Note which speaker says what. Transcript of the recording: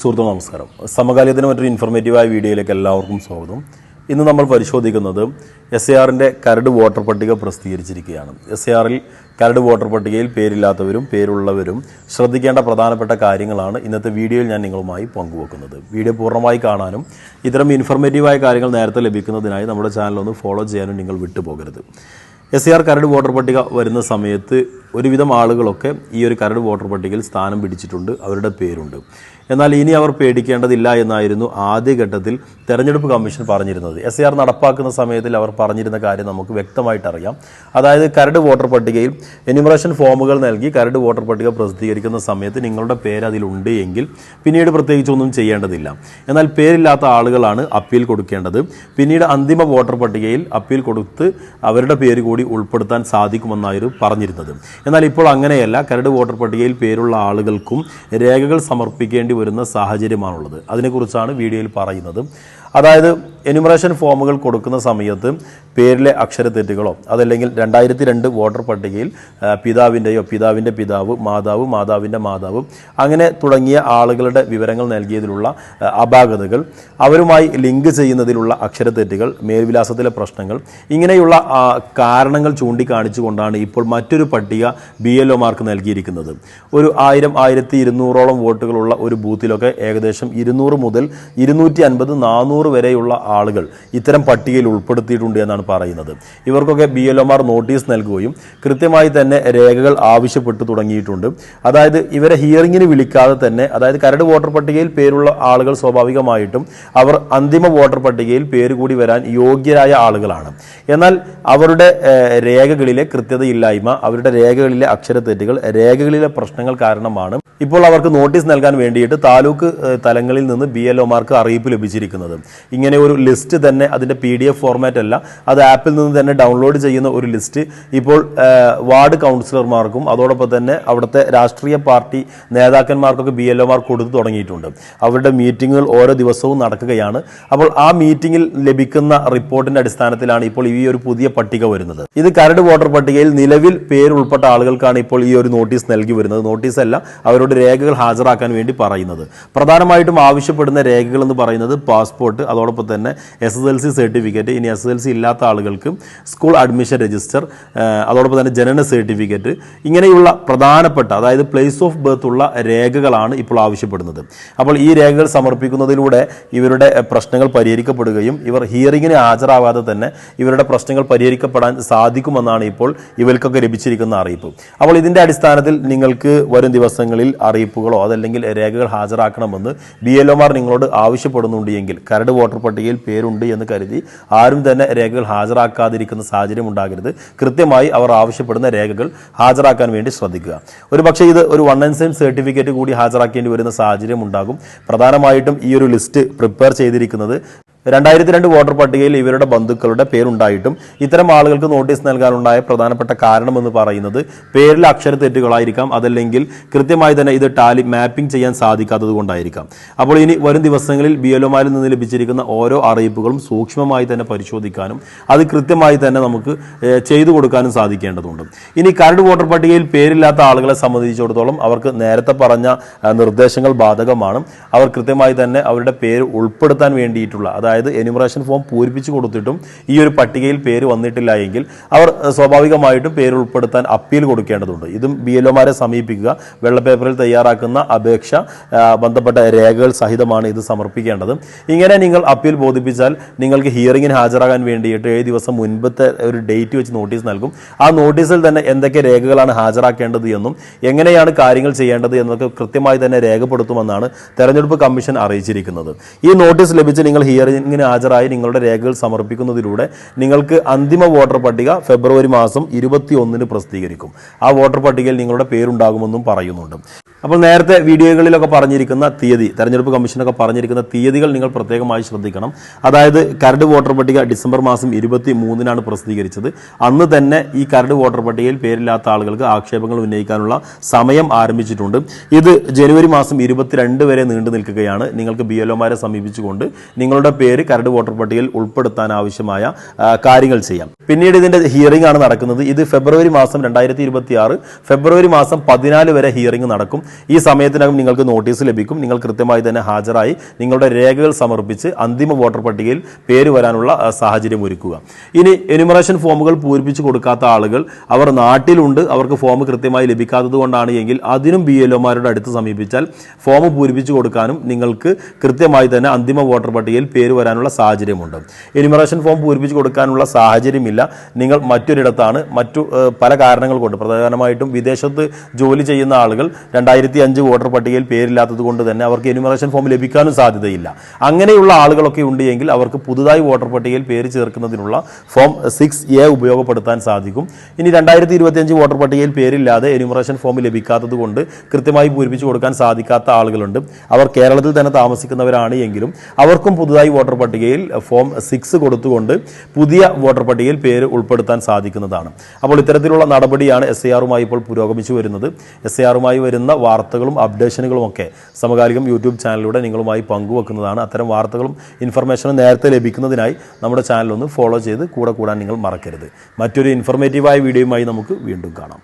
Speaker 1: സുഹൃത്തുക്കൾ നമസ്കാരം. സമകാലീനത്തിന് മറ്റൊരു ഇൻഫർമേറ്റീവായ വീഡിയോയിലേക്ക് എല്ലാവർക്കും സ്വാഗതം. ഇന്ന് നമ്മൾ പരിശോധിക്കുന്നത് എസ് എ ആറിന്റെ കരട് വോട്ടർ പട്ടിക പ്രസിദ്ധീകരിച്ചിരിക്കുകയാണ്. എസ് എ ആറിൽ കരട് വോട്ടർ പട്ടികയിൽ പേരില്ലാത്തവരും പേരുള്ളവരും ശ്രദ്ധിക്കേണ്ട പ്രധാനപ്പെട്ട കാര്യങ്ങളാണ് ഇന്നത്തെ വീഡിയോയിൽ ഞാൻ നിങ്ങളുമായി പങ്കുവെക്കുന്നത്. വീഡിയോ പൂർണമായി കാണാനും ഇത്തരം ഇൻഫോർമേറ്റീവായ കാര്യങ്ങൾ നേരത്തെ ലഭിക്കുന്നതിനായി നമ്മുടെ ചാനൽ ഒന്ന് ഫോളോ ചെയ്യാനും നിങ്ങൾ വിട്ടുപോകരുത്. എസ് സി ആർ കരട് വോട്ടർ പട്ടിക വരുന്ന സമയത്ത് ഒരുവിധം ആളുകളൊക്കെ ഈ ഒരു കരട് വോട്ടർ പട്ടികയിൽ സ്ഥാനം പിടിച്ചിട്ടുണ്ട് അവരുടെ പേരുണ്ട്. എന്നാൽ ഇനി അവർ പേടിക്കേണ്ടതില്ല എന്നായിരുന്നു ആദ്യഘട്ടത്തിൽ തെരഞ്ഞെടുപ്പ് കമ്മീഷൻ പറഞ്ഞിരുന്നത്. എസ് ആർ നടപ്പാക്കുന്ന സമയത്തിൽ അവർ പറഞ്ഞിരുന്ന കാര്യം നമുക്ക് വ്യക്തമായിട്ട് അറിയാം അതായത് കരട് വോട്ടർ പട്ടികയിൽ എന്യൂമറേഷൻ ഫോമുകൾ നൽകി കരട് വോട്ടർ പട്ടിക പ്രസിദ്ധീകരിക്കുന്ന സമയത്ത് നിങ്ങളുടെ പേര് അതിലുണ്ട് എങ്കിൽ പിന്നീട് പ്രത്യേകിച്ചൊന്നും ചെയ്യേണ്ടതില്ല. എന്നാൽ പേരില്ലാത്ത ആളുകളാണ് അപ്പീൽ കൊടുക്കേണ്ടത്. പിന്നീട് അന്തിമ വോട്ടർ പട്ടികയിൽ അപ്പീൽ കൊടുത്ത് അവരുടെ പേര് കൂടി ഉൾപ്പെടുത്താൻ സാധിക്കുമെന്നായിരുന്നു പറഞ്ഞിരുന്നത്. എന്നാൽ ഇപ്പോൾ അങ്ങനെയല്ല. കരട് വോട്ടർ പട്ടികയിൽ പേരുള്ള ആളുകൾക്കും രേഖകൾ സമർപ്പിക്കേണ്ടി വരുന്ന സാഹചര്യമാണുള്ളത്. അതിനെക്കുറിച്ചാണ് വീഡിയോയിൽ പറയുന്നത്. അതായത് എന്യൂമറേഷൻ ഫോമുകൾ കൊടുക്കുന്ന സമയത്ത് പേരിലെ അക്ഷര തെറ്റുകളോ അതല്ലെങ്കിൽ രണ്ടായിരത്തി രണ്ട് വോട്ടർ പട്ടികയിൽ പിതാവിന്റെയോ പിതാവിന്റെ പിതാവ് മാതാവ് മാതാവിന്റെ മാതാവ് അങ്ങനെ തുടങ്ങിയ ആളുകളുടെ വിവരങ്ങൾ നൽകിയതിലുള്ള അപാകതകൾ അവരുമായി ലിങ്ക് ചെയ്യുന്നതിലുള്ള അക്ഷര തെറ്റുകൾ മേൽവിലാസത്തിലെ പ്രശ്നങ്ങൾ ഇങ്ങനെയുള്ള കാരണങ്ങൾ ചൂണ്ടിക്കാണിച്ചുകൊണ്ടാണ് ഇപ്പോൾ മറ്റൊരു പട്ടിക ബി എൽ ഒമാർക്ക് നൽകിയിരിക്കുന്നത്. ഒരു ആയിരം ആയിരത്തി ഇരുന്നൂറോളം വോട്ടുകളുള്ള ഒരു ബൂത്തിലൊക്കെ ഏകദേശം ഇരുന്നൂറ് മുതൽ ഇരുന്നൂറ്റി അൻപത് നാനൂറ് വരെയുള്ള ആളുകൾ ഇത്തരം പട്ടികയിൽ ഉൾപ്പെടുത്തിയിട്ടുണ്ട് എന്നാണ് പറയുന്നത്. ഇവർക്കൊക്കെ ബി എൽ നോട്ടീസ് നൽകുകയും കൃത്യമായി തന്നെ രേഖകൾ ആവശ്യപ്പെട്ടു തുടങ്ങിയിട്ടുണ്ട്. അതായത് ഇവരെ ഹിയറിങ്ങിന് വിളിക്കാതെ തന്നെ അതായത് കരട് വോട്ടർ പട്ടികയിൽ പേരുള്ള ആളുകൾ സ്വാഭാവികമായിട്ടും അവർ അന്തിമ വോട്ടർ പട്ടികയിൽ പേര് കൂടി വരാൻ യോഗ്യരായ ആളുകളാണ്. എന്നാൽ അവരുടെ രേഖകളിലെ കൃത്യതയില്ലായ്മ അവരുടെ രേഖകളിലെ അക്ഷരത്തെറ്റുകൾ രേഖകളിലെ പ്രശ്നങ്ങൾ കാരണമാണ് ഇപ്പോൾ അവർക്ക് നോട്ടീസ് നൽകാൻ വേണ്ടിയിട്ട് താലൂക്ക് തലങ്ങളിൽ നിന്ന് ബി എൽ ഒമാർക്ക് അറിയിപ്പ് ലഭിച്ചിരിക്കുന്നത്. ഇങ്ങനെ ഒരു ലിസ്റ്റ് തന്നെ അതിന്റെ പി ഡി എഫ് ഫോർമാറ്റ് അല്ല. അത് ആപ്പിൽ നിന്ന് തന്നെ ഡൗൺലോഡ് ചെയ്യുന്ന ഒരു ലിസ്റ്റ് ഇപ്പോൾ വാർഡ് കൗൺസിലർമാർക്കും അതോടൊപ്പം തന്നെ അവിടുത്തെ രാഷ്ട്രീയ പാർട്ടി നേതാക്കന്മാർക്കൊക്കെ ബി എൽ ഒമാർ കൊടുത്തു തുടങ്ങിയിട്ടുണ്ട്. അവരുടെ മീറ്റിങ്ങുകൾ ഓരോ ദിവസവും നടക്കുകയാണ്. അപ്പോൾ ആ മീറ്റിംഗിൽ ലഭിക്കുന്ന റിപ്പോർട്ടിന്റെ അടിസ്ഥാനത്തിലാണ് ഇപ്പോൾ ഈ ഒരു പുതിയ പട്ടിക വരുന്നത്. ഇത് കരട് വോട്ടർ പട്ടികയിൽ നിലവിൽ പേരുൾപ്പെട്ട ആളുകൾക്കാണ് ഇപ്പോൾ ഈ ഒരു നോട്ടീസ് നൽകി വരുന്നത്. നോട്ടീസ് അല്ല അവരുടെ രേഖകൾ ഹാജരാക്കാൻ വേണ്ടി പറയുന്നത്. പ്രധാനമായിട്ടും ആവശ്യപ്പെടുന്ന രേഖകൾ എന്ന് പറയുന്നത് പാസ്പോർട്ട് അതോടൊപ്പം തന്നെ S S L C certificate ഇനി എസ് എസ് എൽ സി ഇല്ലാത്ത ആളുകൾക്ക് സ്കൂൾ അഡ്മിഷൻ രജിസ്റ്റർ അതോടൊപ്പം തന്നെ ജനന സർട്ടിഫിക്കറ്റ് ഇങ്ങനെയുള്ള പ്രധാനപ്പെട്ട അതായത് പ്ലേസ് ഓഫ് ബർത്ത് ഉള്ള രേഖകളാണ് ഇപ്പോൾ ആവശ്യപ്പെടുന്നത്. അപ്പോൾ ഈ രേഖകൾ സമർപ്പിക്കുന്നതിലൂടെ ഇവരുടെ പ്രശ്നങ്ങൾ പരിഹരിക്കപ്പെടുകയും ഇവർ ഹിയറിങ്ങിന് ഹാജരാവാതെ തന്നെ ഇവരുടെ പ്രശ്നങ്ങൾ പരിഹരിക്കപ്പെടാൻ സാധിക്കുമെന്നാണ് ഇപ്പോൾ ഇവർക്കൊക്കെ ലഭിച്ചിരിക്കുന്ന അറിയിപ്പ്. അപ്പോൾ ഇതിന്റെ അടിസ്ഥാനത്തിൽ നിങ്ങൾക്ക് വരും ദിവസങ്ങളിൽ അറിയിപ്പുകളോ അതല്ലെങ്കിൽ രേഖകൾ ഹാജരാക്കണമെന്ന് ബി എൽ ഒമാർ നിങ്ങളോട് ആവശ്യപ്പെടുന്നുണ്ട് എങ്കിൽ കരട് വോട്ടർ പട്ടികയിൽ പേരുണ്ട് എന്ന് കരുതി ആരും തന്നെ രേഖകൾ ഹാജരാക്കാതിരിക്കുന്ന സാഹചര്യം ഉണ്ടാകരുത്. കൃത്യമായി അവർ ആവശ്യപ്പെടുന്ന രേഖകൾ ഹാജരാക്കാൻ വേണ്ടി ശ്രദ്ധിക്കുക. ഒരു പക്ഷേ ഇത് ഒരു വൺ ആൻഡ് സെയിം സർട്ടിഫിക്കറ്റ് കൂടി ഹാജരാക്കേണ്ടി വരുന്ന സാഹചര്യം ഉണ്ടാകും. പ്രധാനമായിട്ടും ഈ ഒരു ലിസ്റ്റ് പ്രിപ്പയർ ചെയ്തിരിക്കുന്നത് രണ്ടായിരത്തി രണ്ട് വോട്ടർ പട്ടികയിൽ ഇവരുടെ ബന്ധുക്കളുടെ പേരുണ്ടായിട്ടും ഇത്തരം ആളുകൾക്ക് നോട്ടീസ് നൽകാനുണ്ടായ പ്രധാനപ്പെട്ട കാരണമെന്ന് പറയുന്നത് അക്ഷര തെറ്റുകളായിരിക്കാം അതല്ലെങ്കിൽ കൃത്യമായി തന്നെ ഇത് ടാലി മാപ്പിംഗ് ചെയ്യാൻ സാധിക്കാത്തത് കൊണ്ടായിരിക്കാം. അപ്പോൾ ഇനി വരും ദിവസങ്ങളിൽ ബി എൽഒമാരിൽ നിന്ന് ലഭിച്ചിരിക്കുന്ന ഓരോ അറിയിപ്പുകളും സൂക്ഷ്മമായി തന്നെ പരിശോധിക്കാനും അത് കൃത്യമായി തന്നെ നമുക്ക് ചെയ്തു കൊടുക്കാനും സാധിക്കേണ്ടതുണ്ട്. ഇനി കരട് വോട്ടർ പട്ടികയിൽ പേരില്ലാത്ത ആളുകളെ സംബന്ധിച്ചിടത്തോളം അവർക്ക് നേരത്തെ പറഞ്ഞ നിർദ്ദേശങ്ങൾ ബാധകമാണ്. അവർ കൃത്യമായി തന്നെ അവരുടെ പേര് ഉൾപ്പെടുത്താൻ വേണ്ടിയിട്ടുള്ള അതായത് എന്യൂമറേഷൻ ഫോം പൂരിപ്പിച്ചു കൊടുത്തിട്ടും ഈ ഒരു പട്ടികയിൽ പേര് വന്നിട്ടില്ല എങ്കിൽ അവർ സ്വാഭാവികമായിട്ടും പേര് ഉൾപ്പെടുത്താൻ അപ്പീൽ കൊടുക്കേണ്ടതുണ്ട്. ഇതും ബി എൽ ഒമാരെ സമീപിക്കുക. വെള്ളപ്പേപ്പറിൽ തയ്യാറാക്കുന്ന അപേക്ഷ ബന്ധപ്പെട്ട രേഖകൾ സഹിതമാണ് ഇത് സമർപ്പിക്കേണ്ടത്. ഇങ്ങനെ നിങ്ങൾ അപ്പീൽ ബോധിപ്പിച്ചാൽ നിങ്ങൾക്ക് ഹിയറിംഗിന് ഹാജരാകാൻ വേണ്ടിയിട്ട് ഏഴ് ദിവസം മുൻപത്തെ ഒരു ഡേറ്റ് വെച്ച് നോട്ടീസ് നൽകും. ആ നോട്ടീസിൽ തന്നെ എന്തൊക്കെ രേഖകളാണ് ഹാജരാക്കേണ്ടത് എന്നും എങ്ങനെയാണ് കാര്യങ്ങൾ ചെയ്യേണ്ടത് എന്നൊക്കെ കൃത്യമായി തന്നെ രേഖപ്പെടുത്തുമെന്നാണ് തെരഞ്ഞെടുപ്പ് കമ്മീഷൻ അറിയിച്ചിരിക്കുന്നത്. ഈ നോട്ടീസ് ലഭിച്ച് നിങ്ങൾ ഹിയറിംഗിന് ഹാജരായി നിങ്ങളുടെ രേഖകൾ സമർപ്പിക്കുന്നതിലൂടെ നിങ്ങൾക്ക് അന്തിമ വോട്ടർ പട്ടിക ഫെബ്രുവരി മാസം ഇരുപത്തി ഒന്നിന് പ്രസിദ്ധീകരിക്കും. ആ വോട്ടർ പട്ടികയിൽ നിങ്ങളുടെ പേരുണ്ടാകുമെന്നും പറയുന്നുണ്ട്. അപ്പോൾ നേരത്തെ വീഡിയോകളിലൊക്കെ പറഞ്ഞിരിക്കുന്ന തീയതി തെരഞ്ഞെടുപ്പ് കമ്മീഷനൊക്കെ പറഞ്ഞിരിക്കുന്ന തീയതികൾ നിങ്ങൾ പ്രത്യേകമായി ശ്രദ്ധിക്കണം. അതായത് കരട് വോട്ടർ പട്ടിക ഡിസംബർ മാസം ഇരുപത്തി മൂന്നിനാണ് പ്രസിദ്ധീകരിച്ചത്. അന്ന് തന്നെ ഈ കരട് വോട്ടർ പട്ടികയിൽ പേരില്ലാത്ത ആളുകൾക്ക് ആക്ഷേപങ്ങൾ ഉന്നയിക്കാനുള്ള സമയം ആരംഭിച്ചിട്ടുണ്ട്. ഇത് ജനുവരി മാസം ഇരുപത്തിരണ്ട് വരെ നീണ്ടു നിൽക്കുകയാണ്. നിങ്ങൾക്ക് ബി എൽഒമാരെ സമീപിച്ചുകൊണ്ട് നിങ്ങളുടെ പേര് കരട് വോട്ടർ പട്ടികയിൽ ഉൾപ്പെടുത്താൻ ആവശ്യമായ കാര്യങ്ങൾ ചെയ്യാം. പിന്നീട് ഇതിന്റെ ഹിയറിംഗ് ആണ് നടക്കുന്നത്. ഇത് ഫെബ്രുവരി മാസം രണ്ടായിരത്തി ഫെബ്രുവരി മാസം പതിനാല് വരെ ഹിയറിംഗ് നടക്കും. ഈ സമയത്തിനകം നിങ്ങൾക്ക് നോട്ടീസ് ലഭിക്കും. നിങ്ങൾ കൃത്യമായി തന്നെ ഹാജരായി നിങ്ങളുടെ രേഖകൾ സമർപ്പിച്ച് അന്തിമ വോട്ടർ പട്ടികയിൽ പേര് വരാനുള്ള സാഹചര്യം ഒരുക്കുക. ഇനി എന്യൂമറേഷൻ ഫോമുകൾ പൂരിപ്പിച്ച് കൊടുക്കാത്ത ആളുകൾ അവർ നാട്ടിലുണ്ട് അവർക്ക് ഫോം കൃത്യമായി ലഭിക്കാത്തത് കൊണ്ടാണ് എങ്കിൽ അതിനും ബി എൽ ഒമാരുടെ അടുത്ത് സമീപിച്ചാൽ ഫോം പൂരിപ്പിച്ച് കൊടുക്കാനും നിങ്ങൾക്ക് കൃത്യമായി തന്നെ അന്തിമ വോട്ടർ പട്ടികയിൽ പേര് വരാനുള്ള സാഹചര്യമുണ്ട്. എന്യൂമറേഷൻ ഫോം പൂരിപ്പിച്ച് കൊടുക്കാനുള്ള സാഹചര്യമില്ല. നിങ്ങൾ മറ്റൊരിടത്താണ് മറ്റു പല കാരണങ്ങൾ കൊണ്ട്. പ്രധാനമായിട്ടും വിദേശത്ത് ജോലി ചെയ്യുന്ന ആളുകൾ രണ്ടായിരത്തി അഞ്ച് വോട്ടർ പട്ടികയിൽ പേരില്ലാത്തത് കൊണ്ട് തന്നെ അവർക്ക് എന്യൂമറേഷൻ ഫോം ലഭിക്കാനും സാധ്യതയില്ല. അങ്ങനെയുള്ള ആളുകളൊക്കെ ഉണ്ട് എങ്കിൽ അവർക്ക് പുതുതായി വോട്ടർ പട്ടികയിൽ പേര് ചേർക്കുന്നതിനുള്ള ഫോം സിക്സ് എ ഉപയോഗപ്പെടുത്താൻ സാധിക്കും. ഇനി രണ്ടായിരത്തി ഇരുപത്തിയഞ്ച് വോട്ടർ പട്ടികയിൽ പേരില്ലാതെ എന്യൂമറേഷൻ ഫോം ലഭിക്കാത്തത് കൊണ്ട് കൃത്യമായി പൂരിപ്പിച്ചു കൊടുക്കാൻ സാധിക്കാത്ത ആളുകളുണ്ട്. അവർ കേരളത്തിൽ തന്നെ താമസിക്കുന്നവരാണ് എങ്കിലും അവർക്കും പുതുതായി വോട്ടർ പട്ടികയിൽ ഫോം സിക്സ് കൊടുത്തുകൊണ്ട് പുതിയ വോട്ടർ പട്ടികയിൽ പേര് ഉൾപ്പെടുത്താൻ സാധിക്കുന്നതാണ്. അപ്പോൾ ഇത്തരത്തിലുള്ള നടപടിയാണ് എസ് ഐ ആറുമായി ഇപ്പോൾ പുരോഗമിച്ചു വരുന്നത്. എസ് ഐ ആറുമായി വരുന്ന വാർത്തകളും അപ്ഡേഷനുകളും ഒക്കെ സമകാലികം യൂട്യൂബ് ചാനലിലൂടെ നിങ്ങളുമായി പങ്കുവെക്കുന്നതാണ്. അത്തരം വാർത്തകളും ഇൻഫർമേഷനും നേരത്തെ ലഭിക്കുന്നതിനായി നമ്മുടെ ചാനലൊന്ന് ഫോളോ ചെയ്ത് കൂടെ കൂടാൻ നിങ്ങൾ മറക്കരുത്. മറ്റൊരു ഇൻഫർമേറ്റീവായ വീഡിയോയുമായി നമുക്ക് വീണ്ടും കാണാം.